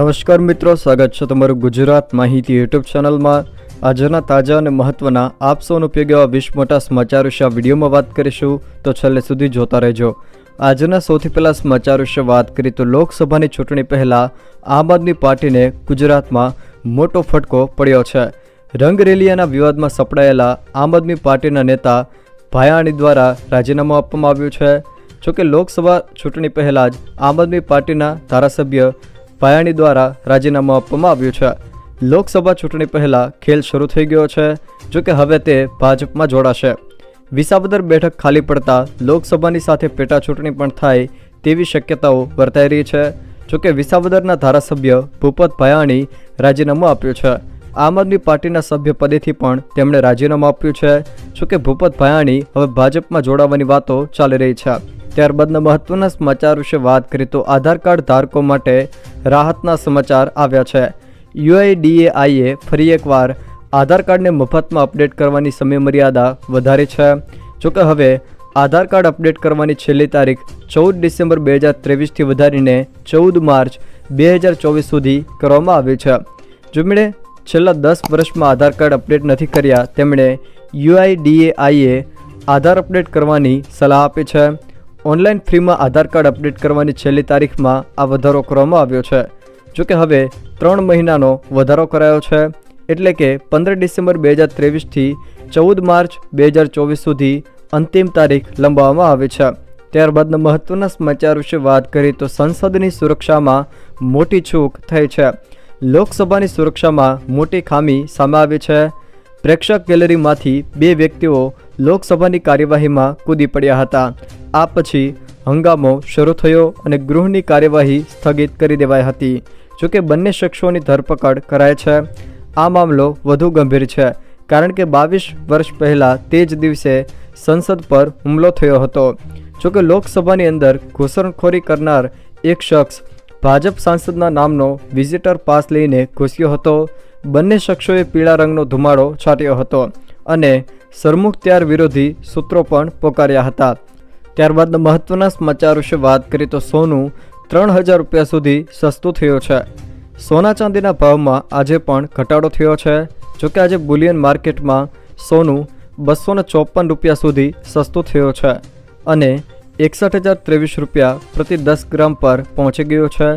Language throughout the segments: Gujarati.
નમસ્કાર મિત્રો, સ્વાગત છે તમારું ગુજરાત માહિતી યુટ્યુબ ચેનલમાં. આજના તાજા અને મહત્વના આપ સૌનો ઉપયોગ એવા વિશ્વ મોટા સમાચાર વિશે આ વિડીયોમાં વાત કરીશું. તો છેલ્લે સુધી જોતા રહેજો. આજના સૌથી પહેલાં સમાચાર વિશે વાત કરીએ તો લોકસભાની ચૂંટણી પહેલાં આમ આદમી પાર્ટીને ગુજરાતમાં મોટો ફટકો પડ્યો છે. રંગરેલિયાના વિવાદમાં સપડાયેલા આમ આદમી પાર્ટીના નેતા ભાયાણી દ્વારા રાજીનામું આપવામાં આવ્યું છે. જોકે લોકસભા ચૂંટણી પહેલાં જ આમ આદમી પાર્ટીના ધારાસભ્ય ભાયાણી દ્વારા રાજીનામું આપવામાં આવ્યું છે. લોકસભા ચૂંટણી પહેલાં ખેલ શરૂ થઈ ગયો છે જોકે હવે તે ભાજપમાં જોડાશે. વિસાવદર બેઠક ખાલી પડતા લોકસભાની સાથે પેટા ચૂંટણી પણ થાય તેવી શક્યતાઓ વર્તાઈ રહી છે. જોકે વિસાવદરના ધારાસભ્ય ભૂપત ભાયાણી રાજીનામું આપ્યું છે. આમ આદમી પાર્ટીના સભ્ય પદેથી પણ તેમણે રાજીનામું આપ્યું છે. જોકે ભૂપત ભાયાણી હવે ભાજપમાં જોડાવાની વાતો ચાલી રહી છે. ત્યારબાદના મહત્વના સમાચાર વિશે વાત કરીએ તો આધાર કાર્ડ ધારકો માટે રાહતના સમાચાર આવ્યા છે. યુઆઈડીએઆઈએ ફરી એકવાર આધાર કાર્ડને મફતમાં અપડેટ કરવાની સમયમર્યાદા વધારી છે. જોકે હવે આધાર કાર્ડ અપડેટ કરવાની છેલ્લી તારીખ ચૌદ ડિસેમ્બર બે હજાર ત્રેવીસથી વધારીને ચૌદ માર્ચ બે હજાર ચોવીસ સુધી કરવામાં આવી છે. જેમણે છેલ્લા દસ વર્ષમાં આધાર કાર્ડ અપડેટ નથી કર્યા, તેમણે યુઆઈડીએઆઈએ આધાર અપડેટ કરવાની સલાહ આપી છે. ઓનલાઈન ફ્રીમાં આધાર કાર્ડ અપડેટ કરવાની છેલ્લી તારીખમાં આ વધારો કરવામાં આવ્યો છે. જોકે હવે ત્રણ મહિનાનો વધારો કરાયો છે, એટલે કે પંદર ડિસેમ્બર બે હજાર ત્રેવીસથી ચૌદ માર્ચ બે હજાર ચોવીસ સુધી અંતિમ તારીખ લંબાવવામાં આવી છે. ત્યારબાદના મહત્વના સમાચાર વિશે વાત કરીએ તો સંસદની સુરક્ષામાં મોટી ચૂક થઈ છે. લોકસભાની સુરક્ષામાં મોટી ખામી સામે આવી છે. પ્રેક્ષક ગેલેરીમાંથી બે વ્યક્તિઓ લોકસભાની કાર્યવાહીમાં કૂદી પડ્યા હતા. આ પછી હંગામો શરૂ થયો અને ગૃહની કાર્યવાહી સ્થગિત કરી દેવાઈ હતી. જોકે બંને શખ્સોની ધરપકડ કરાય છે. આ મામલો વધુ ગંભીર છે, કારણ કે બાવીસ વર્ષ પહેલાં તે જ દિવસે સંસદ પર હુમલો થયો હતો. જોકે લોકસભાની અંદર ઘૂસણખોરી કરનાર એક શખ્સ ભાજપ સાંસદના નામનો વિઝિટર પાસ લઈને ઘૂસ્યો હતો. બંને શખ્સોએ પીળા રંગનો ધુમાડો છાંટ્યો હતો અને સરમુખત્યાર વિરોધી સૂત્રો પણ પોકાર્યા હતા. ત્યારબાદ મહત્વના સમાચાર વિશે વાત કરીએ તો સોનું ત્રણ હજાર રૂપિયા સુધી સસ્તું થયું છે. સોના ચાંદીના ભાવમાં આજે પણ ઘટાડો થયો છે. જોકે આજે બુલિયન માર્કેટમાં સોનું બસો ચોપન રૂપિયા સુધી સસ્તું થયું છે અને એકસઠ હજાર ત્રેવીસ રૂપિયા પ્રતિ દસ ગ્રામ પર પહોંચી ગયું છે.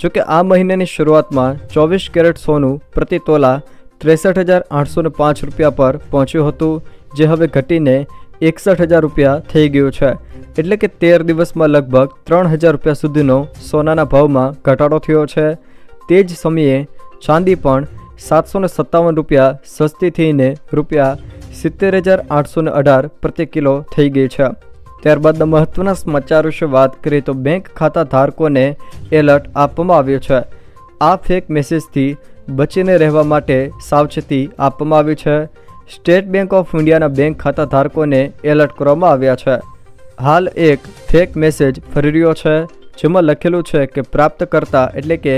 જોકે આ મહિનાની શરૂઆતમાં ચોવીસ કેરેટ સોનું પ્રતિ તોલા ત્રેસઠ હજાર આઠસો પાંચ રૂપિયા પર પહોંચ્યું હતું. જે હવે ઘટીને એકસઠ હજાર રૂપિયા થઈ ગયું છે. એટલે કે તેર દિવસમાં લગભગ ત્રણ હજાર રૂપિયા સુધીનો સોનાના ભાવમાં ઘટાડો થયો છે. તે જ સમયે ચાંદી પણ સાતસો સત્તાવન રૂપિયા સસ્તી થઈને રૂપિયા સિત્તેર હજાર આઠસો અઢાર પ્રતિ કિલો થઈ ગઈ છે. ત્યારબાદના મહત્વના સમાચાર વિશે વાત કરીએ તો બેંક ખાતા ધારકોને એલર્ટ આપવામાં આવ્યું છે. આ ફેક મેસેજથી બચીને રહેવા માટે સાવચેતી આપવામાં આવી છે. સ્ટેટ બેંક ઓફ ઇન્ડિયાના બેંક ખાતા ધારકોને એલર્ટ કરવામાં આવ્યા છે. હાલ એક ફેક મેસેજ ફરી રહ્યો છે, જેમાં લખેલું છે કે પ્રાપ્તકર્તા એટલે કે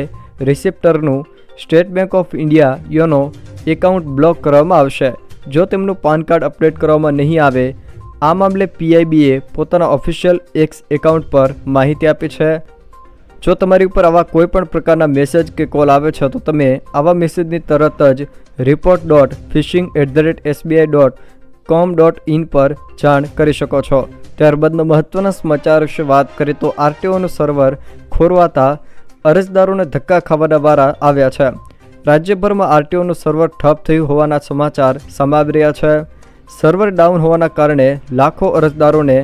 રિસિપ્ટરનું State Bank of India YONO account block કરવામાં આવશે. જો તેમનું પાન કાર્ડ અપડેટ કરવામાં નહીં આવે, આ મામલે પીઆઈબીએ પોતાના ઓફિશિયલ એક્સ એકાઉન્ટ પર માહિતી આપી છે. જો તમારી ઉપર આવા કોઈપણ પ્રકારના મેસેજ કે કોલ આવે છે, તો તમે આવા મેસેજની તરત જ report dot phishing at the rate SBI dot com dot in પર જાણ કરી શકો છો. ત્યારબાદનો મહત્ત્વના સમાચાર વિશે વાત કરીએ તો આરટીઓનું સર્વર ખોરવાતા અરજદારોને ધક્કા ખાવાના વારા આવ્યા છે. રાજ્યભરમાં આરટીઓનું સર્વર ઠપ થયું હોવાના સમાચાર સમાવી રહ્યા છે. સર્વર ડાઉન હોવાના કારણે લાખો અરજદારોને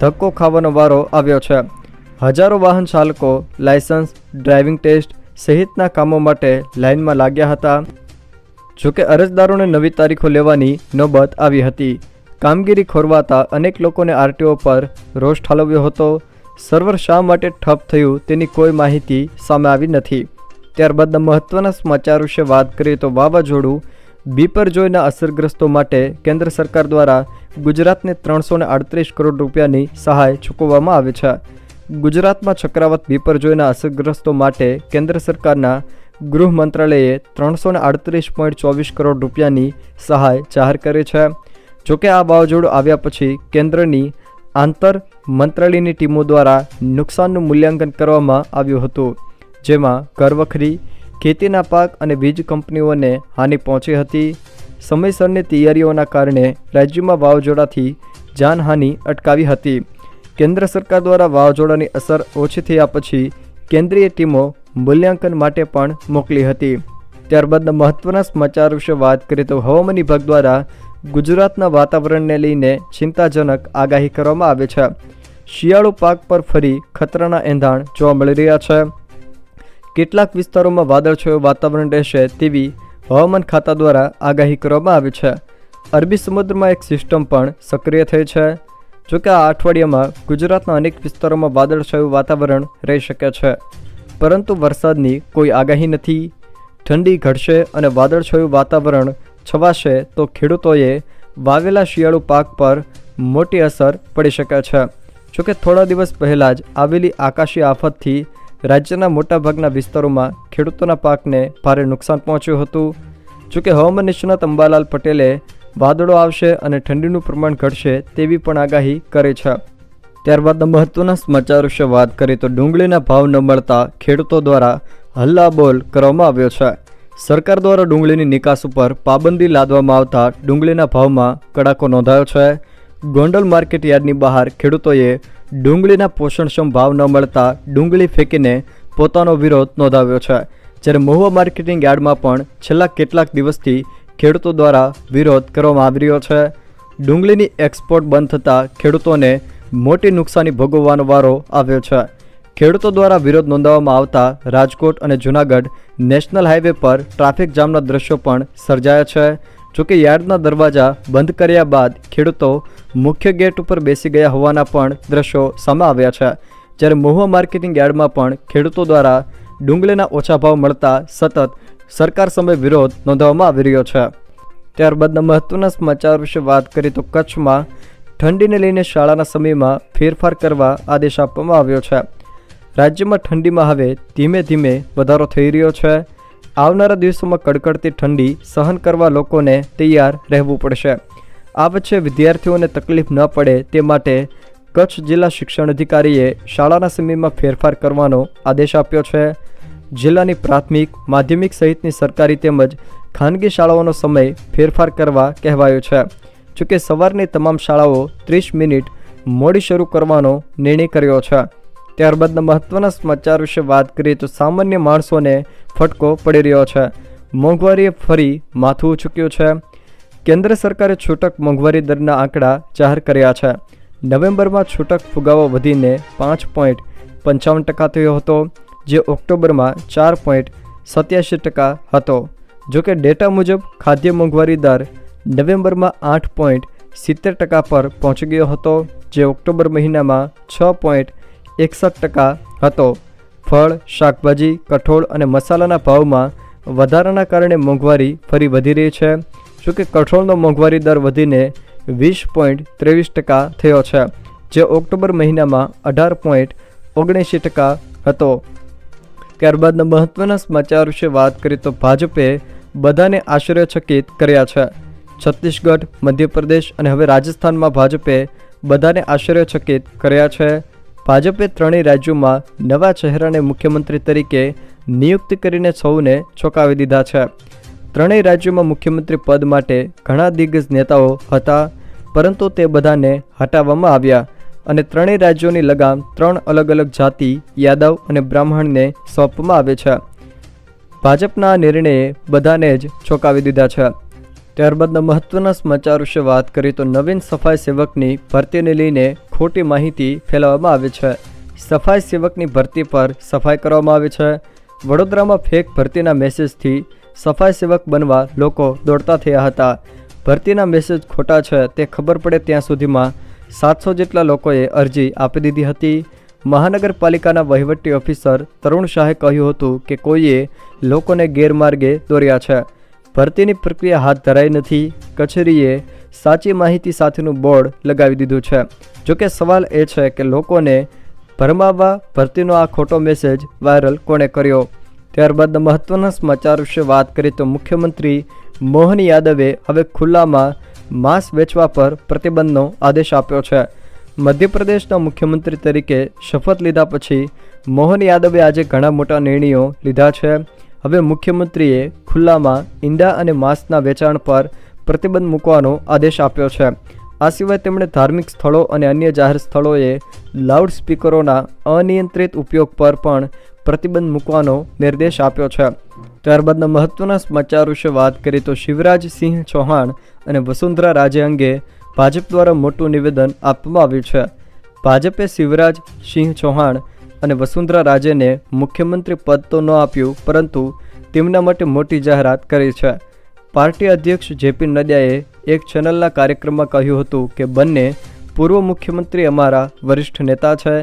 ધક્કો ખાવાનો વારો આવ્યો છે. હજારો વાહન ચાલકો લાયસન્સ ડ્રાઇવિંગ ટેસ્ટ સહિતના કામો માટે લાઇનમાં લાગ્યા હતા. જોકે અરજદારોને નવી તારીખો લેવાની નોબત આવી હતી. કામગીરી ખોરવાતા અનેક લોકોને આરટીઓ પર રોષ ઠાલવ્યો હતો. સર્વર શા માટે ઠપ થયું તેની કોઈ માહિતી સામે આવી નથી. ત્યારબાદના મહત્ત્વના સમાચાર વિશે વાત કરીએ તો વાવાઝોડું બીપરજોયના અસરગ્રસ્તો માટે કેન્દ્ર સરકાર દ્વારા ગુજરાતને ત્રણસો આડત્રીસ કરોડ રૂપિયાની સહાય ચૂકવવામાં આવે છે. ગુજરાતમાં ચક્રાવત બીપરજોયના અસરગ્રસ્તો માટે કેન્દ્ર સરકારના ગૃહ મંત્રાલયે ત્રણસો આડત્રીસ પોઈન્ટ ચોવીસ કરોડ રૂપિયાની સહાય જાહેર કરી છે. જોકે આ વાવાઝોડું આવ્યા પછી કેન્દ્રની આંતર મંત્રાલયની ટીમો દ્વારા નુકસાનનું મૂલ્યાંકન કરવામાં આવ્યું હતું, જેમાં ઘરવખરી, ખેતીના પાક અને વીજ કંપનીઓને હાનિ પહોંચી હતી. સમયસરની તૈયારીઓના કારણે રાજ્યમાં વાવાઝોડાથી જાનહાનિ અટકાવી હતી. કેન્દ્ર સરકાર દ્વારા વાવાઝોડાની અસર ઓછી થયા પછી કેન્દ્રીય ટીમો મૂલ્યાંકન માટે પણ મોકલી હતી. ત્યારબાદના મહત્વના સમાચાર વિશે વાત કરીએ તો હવામાન વિભાગ દ્વારા ગુજરાતના વાતાવરણને લઈને ચિંતાજનક આગાહી કરવામાં આવે છે. શિયાળુ પાક પર ફરી ખતરાના એંધાણ જોવા મળી રહ્યા છે. કેટલાક વિસ્તારોમાં વાદળછાયું વાતાવરણ રહેશે તેવી હવામાન ખાતા દ્વારા આગાહી કરવામાં આવી છે. અરબી સમુદ્રમાં એક સિસ્ટમ પણ સક્રિય થઈ છે. જોકે આ અઠવાડિયામાં ગુજરાતના અનેક વિસ્તારોમાં વાદળછાયું વાતાવરણ રહી શકે છે. પરંતુ વરસાદની કોઈ આગાહી નથી. ઠંડી ઘટશે અને વાદળછાયું વાતાવરણ છવાશે તો ખેડૂતોએ વાવેલા શિયાળુ પાક પર મોટી અસર પડી શકે છે. જોકે થોડા દિવસ પહેલાં જ આવેલી આકાશી આફતથી રાજ્યના મોટાભાગના વિસ્તારોમાં ખેડૂતોના પાકને ભારે નુકસાન પહોંચ્યું હતું. જોકે હવામાન નિષ્ણાત અંબાલાલ પટેલે વાદળો આવશે અને ઠંડીનું પ્રમાણ ઘટશે તેવી પણ આગાહી કરી છે. ત્યારબાદના મહત્વના સમાચાર વિશે વાત કરીએ તો ડુંગળીના ભાવ ન મળતા ખેડૂતો દ્વારા હલ્લાબોલ કરવામાં આવ્યો છે. સરકાર દ્વારા ડુંગળીની નિકાસ ઉપર પાબંદી લાદવામાં આવતા ડુંગળીના ભાવમાં કડાકો નોંધાયો છે. ગોંડલ માર્કેટ યાર્ડની બહાર ખેડૂતોએ ડુંગળીના પોષણક્ષમ ભાવ ન મળતા ડુંગળી ફેંકીને પોતાનો વિરોધ નોંધાવ્યો છે. જ્યારે મહુવા માર્કેટિંગ યાર્ડમાં પણ છેલ્લા કેટલાક દિવસથી ખેડૂતો દ્વારા વિરોધ કરવામાં આવી રહ્યો છે. ડુંગળીની એક્સપોર્ટ બંધ થતાં ખેડૂતોને મોટી નુકસાની ભોગવવાનો વારો આવ્યો છે. ખેડૂતો દ્વારા વિરોધ નોંધાવવામાં આવતા રાજકોટ અને જૂનાગઢ નેશનલ હાઈવે પર ટ્રાફિક જામના દ્રશ્યો પણ સર્જાયા છે. જોકે યાર્ડના દરવાજા બંધ કર્યા બાદ ખેડૂતો મુખ્ય ગેટ ઉપર બેસી ગયા હોવાના પણ દ્રશ્યો સામે આવ્યા છે. જ્યારે મહુવા માર્કેટિંગ યાર્ડમાં પણ ખેડૂતો દ્વારા ડુંગળીના ઓછા ભાવ મળતા સતત સરકાર સામે વિરોધ નોંધાવવામાં આવી રહ્યો છે. ત્યારબાદના મહત્વના સમાચાર વિશે વાત કરીએ તો કચ્છમાં ઠંડીને લઈને શાળાના સમયમાં ફેરફાર કરવા આદેશ આપવામાં આવ્યો છે. રાજ્યમાં ઠંડીમાં હવે ધીમે ધીમે વધારો થઈ રહ્યો છે. આવનારા દિવસોમાં કડકડતી ઠંડી સહન કરવા લોકોને તૈયાર રહેવું પડશે. આ વચ્ચે વિદ્યાર્થીઓને તકલીફ ન પડે તે માટે કચ્છ જિલ્લા શિક્ષણ અધિકારીએ શાળાના સમયમાં ફેરફાર કરવાનો આદેશ આપ્યો છે. જિલ્લાની પ્રાથમિક, માધ્યમિક સહિતની સરકારી તેમજ ખાનગી શાળાઓનો સમય ફેરફાર કરવા કહેવાયો છે. જોકે સવારની તમામ શાળાઓ ત્રીસ મિનિટ મોડી શરૂ કરવાનો નિર્ણય કર્યો છે. ત્યારબાદના મહત્વના સમાચાર વિશે વાત કરીએ તો સામાન્ય માણસોને ફટકો પડી રહ્યો છે. મોંઘવારીએ ફરી માથું ચૂક્યું છે. કેન્દ્ર સરકારે છૂટક મોંઘવારી દરના આંકડા જાહેર કર્યા છે. નવેમ્બરમાં છૂટક ફુગાવો વધીને પાંચ પોઈન્ટ પંચાવન ટકા થયો હતો, જે ઓક્ટોબરમાં ચાર પોઈન્ટ સત્યાસી ટકા હતો. જોકે ડેટા મુજબ, ખાદ્ય મોંઘવારી દર નવેમ્બરમાં આઠ પોઈન્ટ સિત્તેર ટકા પર પહોંચી ગયો હતો, જે ઓક્ટોબર મહિનામાં છ પોઈન્ટ એકસઠ ટકા હતો. ફળ, શાકભાજી, કઠોળ અને મસાલાના ભાવમાં વધારાના કારણે મોંઘવારી ફરી વધી રહી છે. જો કે કઠોળનો મોંઘવારી દર વધીને વીસ પોઈન્ટ ત્રેવીસ ટકા થયો છે, જે ઓક્ટોબર મહિનામાં અઢાર પોઈન્ટ ઓગણએંશી ટકા હતો. ત્યારબાદના મહત્વના સમાચાર વિશે વાત કરીએ તો ભાજપે બધાને આશ્ચર્યચકિત કર્યા છે. છત્તીસગઢ, મધ્યપ્રદેશ અને હવે રાજસ્થાનમાં ભાજપે બધાને આશ્ચર્યચકિત કર્યા છે. ભાજપે ત્રણેય રાજ્યોમાં નવા ચહેરાને મુખ્યમંત્રી તરીકે નિયુક્ત કરીને સૌને ચોંકાવી દીધા છે. ત્રણેય રાજ્યોમાં મુખ્યમંત્રી પદ માટે ઘણા દિગ્ગજ નેતાઓ હતા, પરંતુ તે બધાને હટાવવામાં આવ્યા અને ત્રણેય રાજ્યોની લગામ ત્રણ અલગ અલગ જાતિ, યાદવ અને બ્રાહ્મણને સોંપવામાં આવે છે. ભાજપના નિર્ણયે બધાને જ ચોંકાવી દીધા છે. ત્યારબાદના મહત્વના સમાચાર વિશે વાત કરીએ તો નવીન સફાઈ સેવકની ભરતીને લઈને ખોટી માહિતી ફેલાવવામાં આવી છે. સફાઈ સેવકની ભરતી પર સફાઈ કરવામાં આવી છે. વડોદરામાં ફેક ભરતીના મેસેજથી સફાઈ સેવક બનવા લોકો દોડતા થયા હતા. ભરતીના મેસેજ ખોટા છે તે ખબર પડે ત્યાં સુધીમાં સાતસો જેટલા લોકોએ અરજી આપી દીધી હતી. મહાનગરપાલિકાના વહીવટી ઓફિસર તરુણ શાહે કહ્યું હતું કે કોઈએ લોકોને ગેરમાર્ગે દોર્યા છે. ભરતીની પ્રક્રિયા હાથ ધરાઈ નથી. કચેરીએ સાચી માહિતી સાથેનું બોર્ડ લગાવી દીધું છે. જોકે સવાલ એ છે કે લોકોને ભરમાવવા ભરતીનો આ ખોટો મેસેજ વાયરલ કોણે કર્યો? ત્યારબાદ મહત્વના સમાચાર વિશે વાત કરીએ તો મુખ્યમંત્રી મોહન યાદવે હવે ખુલ્લામાં માંસ વેચવા પર પ્રતિબંધનો આદેશ આપ્યો છે. મધ્યપ્રદેશના મુખ્યમંત્રી તરીકે શપથ લીધા પછી મોહન યાદવે આજે ઘણા મોટા નિર્ણયો લીધા છે. હવે મુખ્યમંત્રીએ ખુલ્લામાં ઈંડા અને માંસના વેચાણ પર પ્રતિબંધ મૂકવાનો આદેશ આપ્યો છે. આ સિવાય તેમણે ધાર્મિક સ્થળો અને અન્ય જાહેર સ્થળોએ લાઉડ સ્પીકરોના અનિયંત્રિત ઉપયોગ પર પણ પ્રતિબંધ મૂકવાનો નિર્દેશ આપ્યો છે. ત્યારબાદના મહત્વના સમાચાર વિશે વાત કરીએ તો શિવરાજ સિંહ ચૌહાણ અને વસુંધરા રાજે અંગે ભાજપ દ્વારા મોટું નિવેદન આપવામાં આવ્યું છે. ભાજપે શિવરાજ સિંહ ચૌહાણ અને વસુંધરા રાજેને મુખ્યમંત્રી પદ તો ન આપ્યું, પરંતુ તેમના માટે મોટી જાહેરાત કરી છે. પાર્ટી અધ્યક્ષ જેપી નડ્ડાએ એક ચેનલના કાર્યક્રમમાં કહ્યું હતું કે બંને પૂર્વ મુખ્યમંત્રી અમારા વરિષ્ઠ નેતા છે,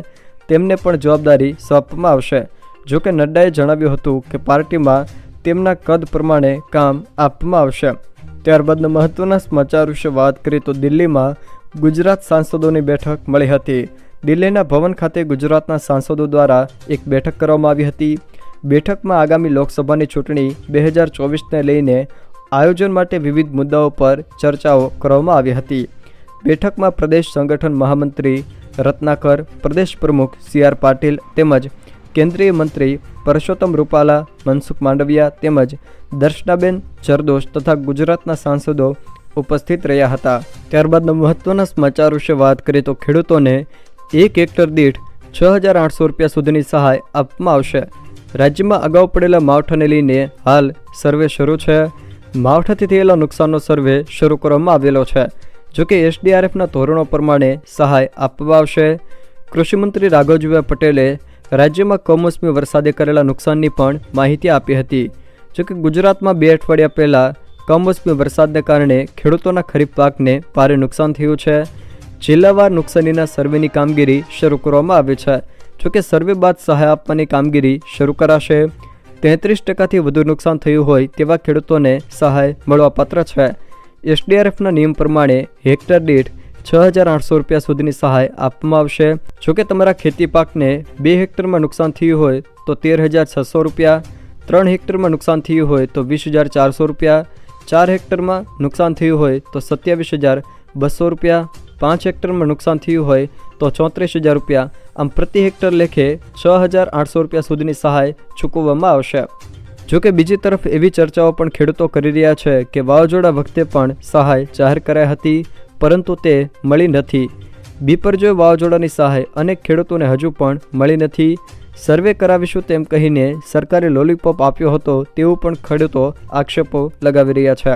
તેમને પણ જવાબદારી સોંપવામાં આવશે. જોકે નડ્ડાએ જણાવ્યું હતું કે પાર્ટીમાં તેમના કદ પ્રમાણે કામ આપવામાં આવશે. ત્યારબાદના મહત્વના સમાચાર વિશે વાત કરીએ તો દિલ્હીમાં ગુજરાત સાંસદોની બેઠક મળી હતી. દિલ્હીના ભવન ખાતે ગુજરાતના સાંસદો દ્વારા એક બેઠક કરવામાં આવી હતી. બેઠકમાં આગામી લોકસભાની ચૂંટણી બે હજાર ચોવીસને લઈને આયોજન માટે વિવિધ મુદ્દાઓ પર ચર્ચાઓ કરવામાં આવી હતી. બેઠકમાં પ્રદેશ સંગઠન મહામંત્રી રત્નાકર, પ્રદેશ પ્રમુખ સી આર પાટીલ તેમજ કેન્દ્રીય મંત્રી પરસોત્તમ રૂપાલા, મનસુખ માંડવિયા તેમજ દર્શનાબેન જરદોશ તથા ગુજરાતના સાંસદો ઉપસ્થિત રહ્યા હતા. ત્યારબાદના મહત્વના સમાચાર વિશે વાત કરીએ તો ખેડૂતોને એક હેક્ટર દીઠ છ હજાર આઠસો રૂપિયા સુધીની સહાય આપવામાં આવશે. રાજ્યમાં અગાઉ પડેલા માવઠાને લઈને હાલ સર્વે શરૂ છે. માવઠાથી થયેલા નુકસાનનો સર્વે શરૂ કરવામાં આવેલો છે. જોકે એસડીઆરએફના ધોરણો પ્રમાણે સહાય આપવામાં આવશે. કૃષિમંત્રી રાઘવજીભાઈ પટેલે રાજ્યમાં કમોસમી વરસાદે કરેલા નુકસાનની પણ માહિતી આપી હતી. જોકે ગુજરાતમાં બે અઠવાડિયા પહેલાં કમોસમી વરસાદને કારણે ખેડૂતોના ખરીફ પાકને ભારે નુકસાન થયું છે. જિલ્લાવાર નુકસાનીના સર્વેની કામગીરી શરૂ કરવામાં આવી છે. જોકે સર્વે બાદ સહાય આપવાની કામગીરી શરૂ કરાશે. તેત્રીસ ટકાથી વધુ નુકસાન થયું હોય તેવા ખેડૂતોને સહાય મળવાપાત્ર છે. એસડીઆરએફના નિયમ પ્રમાણે હેક્ટર દીઠ છ હજાર આઠસો રૂપિયા સુધીની સહાય આપવામાં આવશે. જોકે તમારા ખેતી પાકને બે હેક્ટરમાં નુકસાન થયું હોય તો તેર હજાર છસો રૂપિયા, ત્રણ હેક્ટરમાં નુકસાન થયું હોય તો વીસ હજાર ચારસો રૂપિયા, ચાર હેક્ટરમાં નુકસાન થયું હોય તો સત્યાવીસ હજાર બસો રૂપિયા પાંચ હેક્ટરમાં નુકસાન થયું હોય તો ચોત્રીસ હજાર રૂપિયા આમ પ્રતિ હેક્ટર લેખે છ હજાર આઠસો રૂપિયા સુધીની સહાય ચૂકવવામાં આવશે. જોકે બીજી તરફ એવી ચર્ચાઓ પણ ખેડૂતો કરી રહ્યા છે કે વાવાઝોડા વખતે પણ સહાય જાહેર કરાઈ હતી, પરંતુ તે મળી નથી. બીપરજોય વાવાઝોડાની સહાય અનેક ખેડૂતોને હજુ પણ મળી નથી. સર્વે કરાવીશું તેમ કહીને સરકારે લોલીપોપ આપ્યો હતો તેવું પણ ખેડૂતો આક્ષેપો લગાવી રહ્યા છે.